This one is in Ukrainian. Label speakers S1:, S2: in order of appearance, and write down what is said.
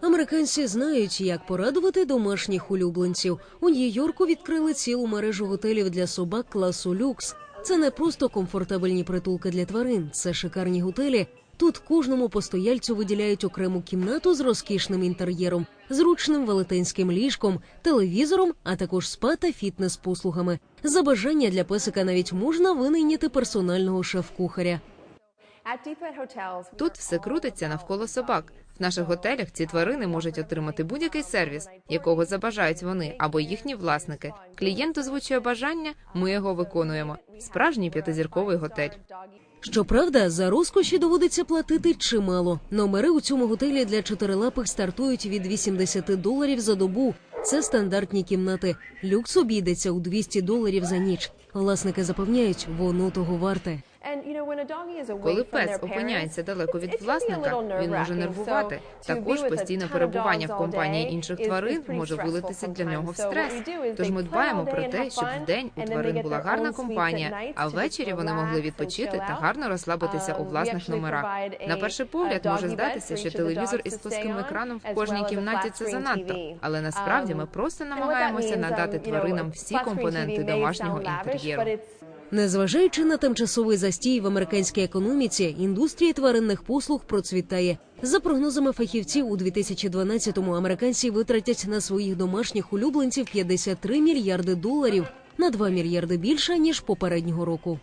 S1: Американці знають, як порадувати домашніх улюбленців. У Нью-Йорку відкрили цілу мережу готелів для собак класу люкс. Це не просто комфортабельні притулки для тварин, це шикарні готелі. Тут кожному постояльцю виділяють окрему кімнату з розкішним інтер'єром, зручним велетенським ліжком, телевізором, а також спа та фітнес-послугами. За бажання для песика навіть можна винайняти персонального шеф-кухаря.
S2: Тут все крутиться навколо собак. В наших готелях ці тварини можуть отримати будь-який сервіс, якого забажають вони або їхні власники. Клієнт озвучує бажання, ми його виконуємо. Справжній п'ятизірковий готель.
S1: Щоправда, за розкоші доводиться платити чимало. Номери у цьому готелі для чотирилапих стартують від 80 доларів за добу. Це стандартні кімнати. Люкс обійдеться у 200 доларів за ніч. Власники запевняють, воно того варте.
S2: Коли пес опиняється далеко від власника, він може нервувати. Також постійне перебування в компанії інших тварин може вилитися для нього в стрес. Тож ми дбаємо про те, щоб вдень у тварин була гарна компанія, а ввечері вони могли відпочити та гарно розслабитися у власних номерах. На перший погляд може здатися, що телевізор із плоским екраном в кожній кімнаті це занадто, але насправді ми просто намагаємося надати тваринам всі компоненти домашнього інтер'єру.
S1: Незважаючи на тимчасовий застій в американській економіці, індустрія тваринних послуг процвітає. За прогнозами фахівців, у 2012-му американці витратять на своїх домашніх улюбленців 53 мільярди доларів на 2 мільярди більше ніж попереднього року.